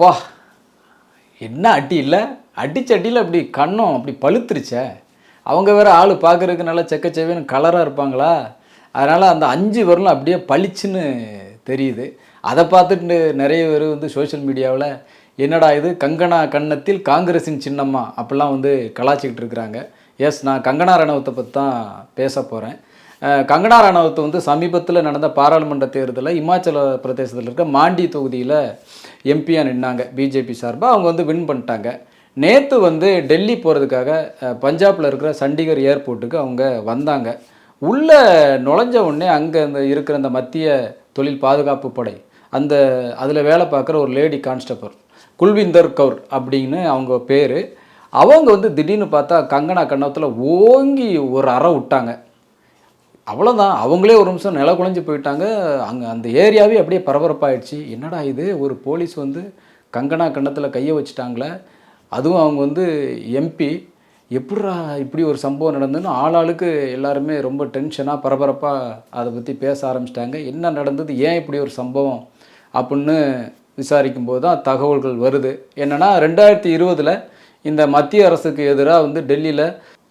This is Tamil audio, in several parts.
அப்பா என்ன அடி இல்லை? அடிச்ச அடியில் அப்படி கண்ணம் அப்படி பழுத்துருச்சே. அவங்க வேறு ஆள் பார்க்குறதுக்கு நல்லா செக்கச்செவேன்னு கலராக இருப்பாங்களா? அதனால் அந்த அஞ்சு வரலும் அப்படியே பளிச்சுன்னு தெரியுது. அதை பார்த்துட்டு நிறைய பேர் வந்து சோஷியல் மீடியாவில் என்னடா இது? கங்கனா கன்னத்தில் காங்கிரஸின் சின்னம்மா அப்படிலாம் வந்து கலாச்சிக்கிட்டு இருக்கிறாங்க. எஸ் நான் கங்கனா ரணவத்தை பற்றி தான் பேச போகிறேன் கங்கனா ரணவத் வந்து சமீபத்தில் நடந்த பாராளுமன்ற தேர்தலில் இமாச்சல பிரதேசத்தில் இருக்க மாண்டி தொகுதியில் எம்பியாக நின்னாங்க பிஜேபி சார்பாக அவங்க வந்து வின் பண்ணிட்டாங்க. நேற்று வந்து டெல்லி போகிறதுக்காக பஞ்சாபில் இருக்கிற சண்டிகர் ஏர்போர்ட்டுக்கு அவங்க வந்தாங்க. உள்ளே நுழைஞ்ச உடனே அங்கே அந்த இருக்கிற அந்த மத்திய தொழில் பாதுகாப்பு படை அந்த அதில் வேலை பார்க்குற ஒரு லேடி கான்ஸ்டபிள் குல்விந்தர் கவுர் அப்படின்னு அவங்க பேர். அவங்க வந்து திடீர்னு பார்த்தா கங்கனா கன்னத்தில் ஓங்கி ஒரு அறை விட்டாங்க. அவ்வளோதான் அவங்களே ஒரு நிமிஷம் நில குலைஞ்சு போயிட்டாங்க. அங்கே அந்த ஏரியாவே அப்படியே பரபரப்பாயிடுச்சு. என்னடா இது? ஒரு போலீஸ் வந்து கங்கனா கன்னத்தில் கையை வச்சுட்டாங்களே. அதுவும் அவங்க வந்து எம்பி எப்படா இப்படி ஒரு சம்பவம் நடந்ததுன்னு ஆளாளுக்கு எல்லாருமே ரொம்ப டென்ஷனாக பரபரப்பாக அதை பற்றி பேச ஆரம்பிச்சிட்டாங்க. என்ன நடந்தது? ஏன் இப்படி ஒரு சம்பவம்? அப்படின்னு விசாரிக்கும் போது தான் தகவல்கள் வருது. என்னென்னா ரெண்டாயிரத்தி இருபதில் இந்த மத்திய அரசுக்கு எதிராக வந்து டெல்லியில்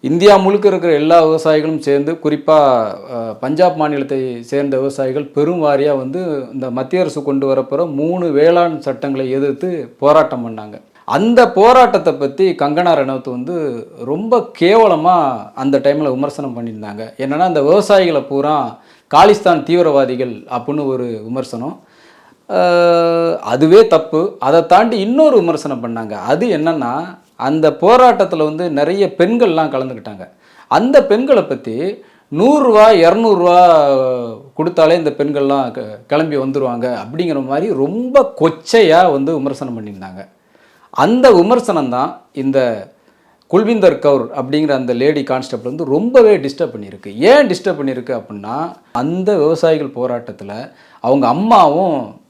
இந்தியா முழுக்க இருக்கிற எல்லா விவசாயிகளும் சேர்ந்து குறிப்பாக பஞ்சாப் மாநிலத்தை சேர்ந்த விவசாயிகள் பெரும் வாரியாக வந்து இந்த மத்திய அரசு கொண்டு வரப்போகிற மூணு வேளாண் சட்டங்களை எதிர்த்து போராட்டம் பண்ணாங்க. அந்த போராட்டத்தை பற்றி கங்கனா ரணவத் வந்து ரொம்ப கேவலமாக அந்த டைமில் விமர்சனம் பண்ணியிருந்தாங்க. என்னென்னா அந்த விவசாயிகளை பூரா காலிஸ்தான் தீவிரவாதிகள் அப்படின்னு ஒரு விமர்சனம். அதுவே தப்பு. அதை தாண்டி இன்னொரு விமர்சனம் பண்ணாங்க. அது என்னென்னா அந்த போராட்டத்தில் வந்து நிறைய பெண்கள்லாம் கலந்துக்கிட்டாங்க. அந்த பெண்களை பற்றி நூறுரூவா இரநூறுவா கொடுத்தாலே இந்த பெண்கள்லாம் க- கிளம்பி வந்துடுவாங்க அப்படிங்கிற மாதிரி ரொம்ப கொச்சையாக வந்து விமர்சனம் பண்ணியிருந்தாங்க. அந்த விமர்சனம் தான் இந்த குல்விந்தர் கவுர் அப்படிங்கிற அந்த லேடி கான்ஸ்டபிள் வந்து ரொம்பவே டிஸ்டர்ப் பண்ணியிருக்கு. ஏன் டிஸ்டர்ப் பண்ணியிருக்கு அப்படின்னா அந்த விவசாயிகள் போராட்டத்தில் அவங்க அம்மாவும்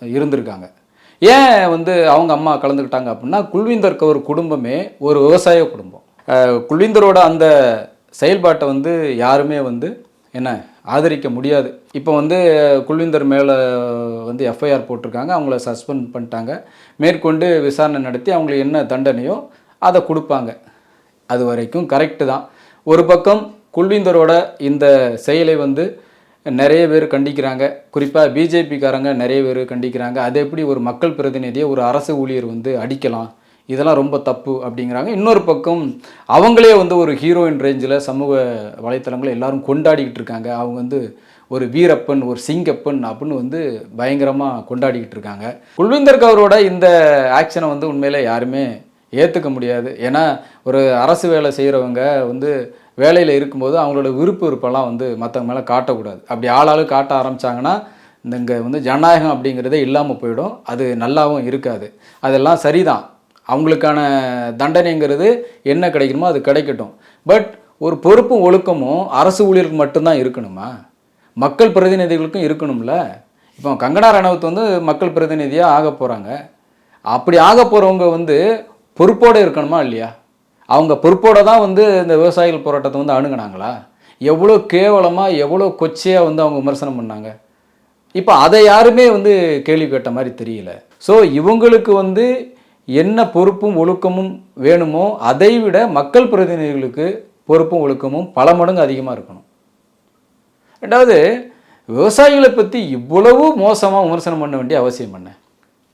இருந்திருக்காங்க. ஏன் வந்து அவங்க அம்மா கலந்துக்கிட்டாங்க அப்படின்னா குல்விந்தர் கவர் குடும்பமே ஒரு விவசாய குடும்பம். குல்விந்தரோட அந்த செயல்பாட்டை வந்து யாருமே வந்து என்ன ஆதரிக்க முடியாது. இப்போ வந்து குல்விந்தர் மேலே வந்து எஃப்ஐஆர் போட்டிருக்காங்க. அவங்கள சஸ்பெண்ட் பண்ணிட்டாங்க. மேற்கொண்டு விசாரணை நடத்தி அவங்களுக்கு என்ன தண்டனையோ அதை கொடுப்பாங்க. அது வரைக்கும் கரெக்டு தான். ஒரு பக்கம் குல்விந்தரோட இந்த செயலை வந்து நிறைய பேர் கண்டிக்கிறாங்க. குறிப்பாக பிஜேபிக்காரங்க நிறைய பேர் கண்டிக்கிறாங்க. அது எப்படி ஒரு மக்கள் பிரதிநிதியை ஒரு அரசு ஊழியர் வந்து அடிக்கலாம்? இதெல்லாம் ரொம்ப தப்பு அப்படிங்கிறாங்க. இன்னொரு பக்கம் அவங்களே வந்து ஒரு ஹீரோயின் ரேஞ்சில் சமூக வலைத்தளங்களை எல்லாரும் கொண்டாடிக்கிட்டு இருக்காங்க. அவங்க வந்து ஒரு வீரப்பன் ஒரு சிங்கப்பன் அப்படின்னு வந்து பயங்கரமாக கொண்டாடிக்கிட்டு இருக்காங்க. குல்விந்தர் கவரோட இந்த ஆக்ஷனை வந்து உண்மையில் யாருமே ஏற்றுக்க முடியாது. ஏன்னா ஒரு அரசு வேலை செய்கிறவங்க வந்து வேலையில் இருக்கும்போது அவங்களோட விருப்ப விருப்பம்லாம் வந்து மற்றவங்க மேலே காட்டக்கூடாது. அப்படி ஆளாளு காட்ட ஆரம்பித்தாங்கன்னா இந்த இங்கே வந்து ஜனநாயகம் அப்படிங்கிறதே இல்லாமல் போயிடும். அது நல்லாவும் இருக்காது. அதெல்லாம் சரிதான். அவங்களுக்கான தண்டனைங்கிறது என்ன கிடைக்கணுமோ அது கிடைக்கட்டும். பட் ஒரு பொறுப்பும் ஒழுக்கமும் அரசு ஊழியருக்கு மட்டும்தான் இருக்கணுமா? மக்கள் பிரதிநிதிகளுக்கும் இருக்கணும்ல? இப்போ கங்கனா ரணவத் வந்து மக்கள் பிரதிநிதியாக ஆக போகிறாங்க அப்படி ஆக போகிறவங்க வந்து பொறுப்போடு இருக்கணுமா இல்லையா? அவங்க பொறுப்போடு தான் வந்து இந்த விவசாயிகள் போராட்டத்தை வந்து அணுகுனாங்களா? எவ்வளோ கேவலமாக எவ்வளோ கொச்சையாக வந்து அவங்க விமர்சனம் பண்ணாங்க? இப்போ அதை யாருமே வந்து கேள்வி கேட்ட மாதிரி தெரியல. ஸோ இவங்களுக்கு வந்து என்ன பொறுப்பும் ஒழுக்கமும் வேணுமோ அதை விட மக்கள் பிரதிநிதிகளுக்கு பொறுப்பும் ஒழுக்கமும் பல மடங்கு அதிகமாக இருக்கணும். ரெண்டாவது விவசாயிகளை பற்றி இவ்வளவு மோசமாக விமர்சனம் பண்ண வேண்டிய அவசியம் என்ன?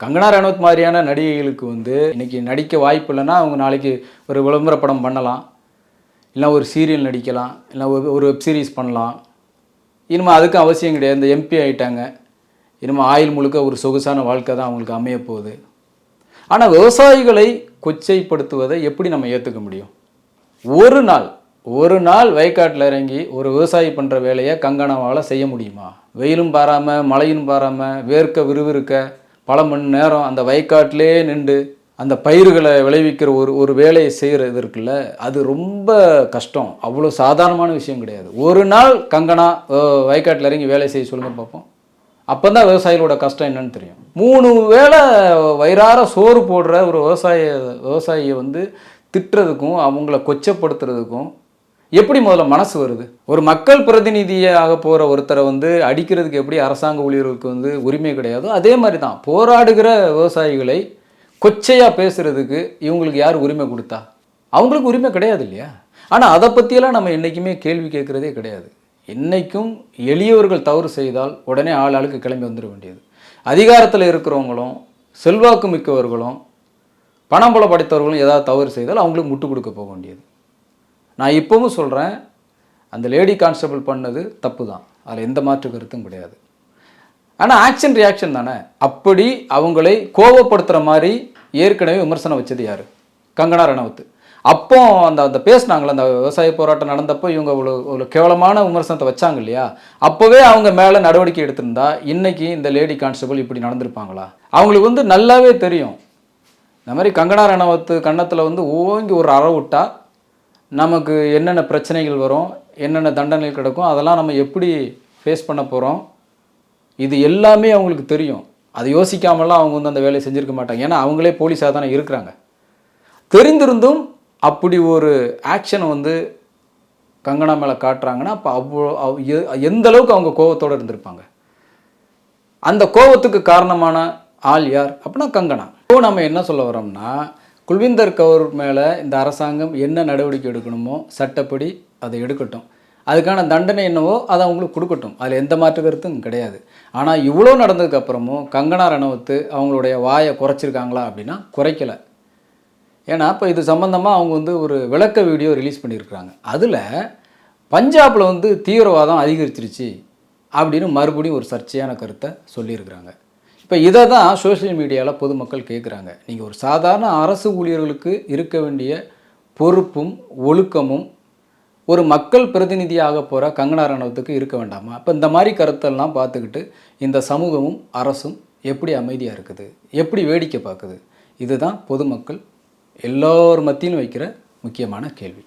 கங்கனா ரனோத் மாதிரியான நடிகைகளுக்கு வந்து இன்றைக்கி நடிக்க வாய்ப்பு இல்லைன்னா அவங்க நாளைக்கு ஒரு விளம்பர படம் பண்ணலாம். இல்லை ஒரு சீரியல் நடிக்கலாம். இல்லை ஒரு ஒரு வெப் சீரிஸ் பண்ணலாம். இனிமேல் அதுக்கு அவசியம் கிடையாது. இந்த எம்பி ஆயிட்டாங்க. இனிமேல் ஆயில் முழுக்க ஒரு சொகுசான வாழ்க்கை தான் அவங்களுக்கு அமைய போகுது. ஆனால் விவசாயிகளை கொச்சைப்படுத்துவதை எப்படி நம்ம ஏற்றுக்க முடியும்? ஒரு நாள் ஒரு நாள் வயக்காட்டில் இறங்கி ஒரு விவசாயி பண்ணுற வேலையை கங்கணவால் செய்ய முடியுமா? வெயிலும் பாராமல் மழையும் பாராமல் வேர்க்க விறுவிறுக்க பல மணி நேரம் அந்த வயக்காட்டிலே நின்று அந்த பயிர்களை விளைவிக்கிற ஒரு ஒரு வேலையை செய்கிறது இருக்குல்ல அது ரொம்ப கஷ்டம். அவ்வளோ சாதாரணமான விஷயம் கிடையாது. ஒரு நாள் கங்கனா வயக்காட்டில் இறங்கி வேலை செய்ய சொல்லுங்கள் பார்ப்போம். அப்போ தான் விவசாயிகளோட கஷ்டம் என்னன்னு தெரியும். மூணு வேளை வயிறார சோறு போடுற ஒரு விவசாய விவசாயியை வந்து திட்டுறதுக்கும் அவங்கள கொச்சப்படுத்துறதுக்கும் எப்படி முதல்ல மனசு வருது? ஒரு மக்கள் பிரதிநிதியாக போகிற ஒருத்தரை வந்து அடிக்கிறதுக்கு எப்படி அரசாங்க ஊழியர்களுக்கு வந்து உரிமை கிடையாதோ அதே மாதிரி தான் போராடுகிற விவசாயிகளை கொச்சையாக பேசுகிறதுக்கு இவங்களுக்கு யார் உரிமை கொடுத்தா? அவங்களுக்கு உரிமை கிடையாது இல்லையா? ஆனால் அதை பற்றியெல்லாம் நம்ம என்றைக்குமே கேள்வி கேட்குறதே கிடையாது. என்றைக்கும் எளியவர்கள் தவறு செய்தால் உடனே ஆள் ஆளுக்கு கிளம்பி வந்துட வேண்டியது. அதிகாரத்தில் இருக்கிறவங்களும் செல்வாக்கு மிக்கவர்களும் பணம் பல படைத்தவர்களும் ஏதாவது தவறு செய்தால் அவங்களுக்கு முட்டு கொடுக்க போக வேண்டியது. நான் இப்போவும் சொல்கிறேன் அந்த லேடி கான்ஸ்டபிள் பண்ணது தப்பு தான் அதில் எந்த மாற்று கருத்தும் கிடையாது. ஆனால் ஆக்ஷன் ரியாக்ஷன் தானே? அப்படி அவங்களை கோவப்படுத்துகிற மாதிரி ஏற்கனவே விமர்சனம் வச்சது யார்? கங்கனா ரணவத்து. அப்போ அந்த அந்த பேசுனாங்களே அந்த விவசாய போராட்டம் நடந்தப்போ இவங்க ஒரு ஒரு கேவலமான விமர்சனத்தை வச்சாங்க இல்லையா? அப்போவே அவங்க மேலே நடவடிக்கை எடுத்திருந்தா இன்னைக்கு இந்த லேடி கான்ஸ்டபிள் இப்படி நடந்திருப்பாங்களா? அவங்களுக்கு வந்து நல்லாவே தெரியும். இந்த மாதிரி கங்கனா ரணவத்து கன்னத்தில் வந்து ஓங்கி ஒரு அற விட்டா நமக்கு என்னென்ன பிரச்சனைகள் வரும் என்னென்ன தண்டனைகள் கிடைக்கும் அதெல்லாம் நம்ம எப்படி ஃபேஸ் பண்ண போகிறோம் இது எல்லாமே அவங்களுக்கு தெரியும். அதை யோசிக்காமலாம் அவங்க வந்து அந்த வேலையை செஞ்சுருக்க மாட்டாங்க. ஏன்னா அவங்களே போலீஸாக தானே இருக்கிறாங்க. தெரிந்திருந்தும் அப்படி ஒரு ஆக்ஷனை வந்து கங்கனா மேலே காட்டுறாங்கன்னா அப்போ அவ்வளோ அவ்- எந்த அளவுக்கு அவங்க கோவத்தோடு இருந்திருப்பாங்க? அந்த கோவத்துக்கு காரணமான ஆள் யார்? அப்படின்னா கங்கனா. இப்போ நம்ம என்ன சொல்ல வரோம்னா குல்விந்தர் கவுர் மேலே இந்த அரசாங்கம் என்ன நடவடிக்கை எடுக்கணுமோ சட்டப்படி அதை எடுக்கட்டும். அதுக்கான தண்டனை என்னவோ அதை அவங்களுக்கு கொடுக்கட்டும். அதில் எந்த மாற்று கருத்தும் கிடையாது. ஆனால் இவ்வளோ நடந்ததுக்கப்புறமும் கங்கனா ரணவத்து அவங்களுடைய வாயை குறைச்சிருக்காங்களா அப்படின்னா குறைக்கலை. ஏன்னா இப்போ இது சம்மந்தமாக அவங்க வந்து ஒரு விளக்க வீடியோ ரிலீஸ் பண்ணியிருக்கிறாங்க. அதில் பஞ்சாபில் வந்து தீவிரவாதம் அதிகரிச்சிருச்சு அப்படின்னு மறுபடியும் ஒரு சர்ச்சையான கருத்தை சொல்லியிருக்கிறாங்க. இப்போ இதை தான் சோஷியல் மீடியாவில் பொதுமக்கள் கேட்குறாங்க நீங்கள் ஒரு சாதாரண அரசு ஊழியர்களுக்கு இருக்க வேண்டிய பொறுப்பும் ஒழுக்கமும் ஒரு மக்கள் பிரதிநிதியாக போகிற கங்கனா ரணவத்துக்கு இருக்க வேண்டாமா? அப்போ இந்த மாதிரி கருத்தெல்லாம் பார்த்துக்கிட்டு இந்த சமூகமும் அரசும் எப்படி அமைதியாக இருக்குது? எப்படி வேடிக்கை பார்க்குது? இதுதான் பொதுமக்கள் எல்லோர் மத்தியிலும் வைக்கிற முக்கியமான கேள்வி.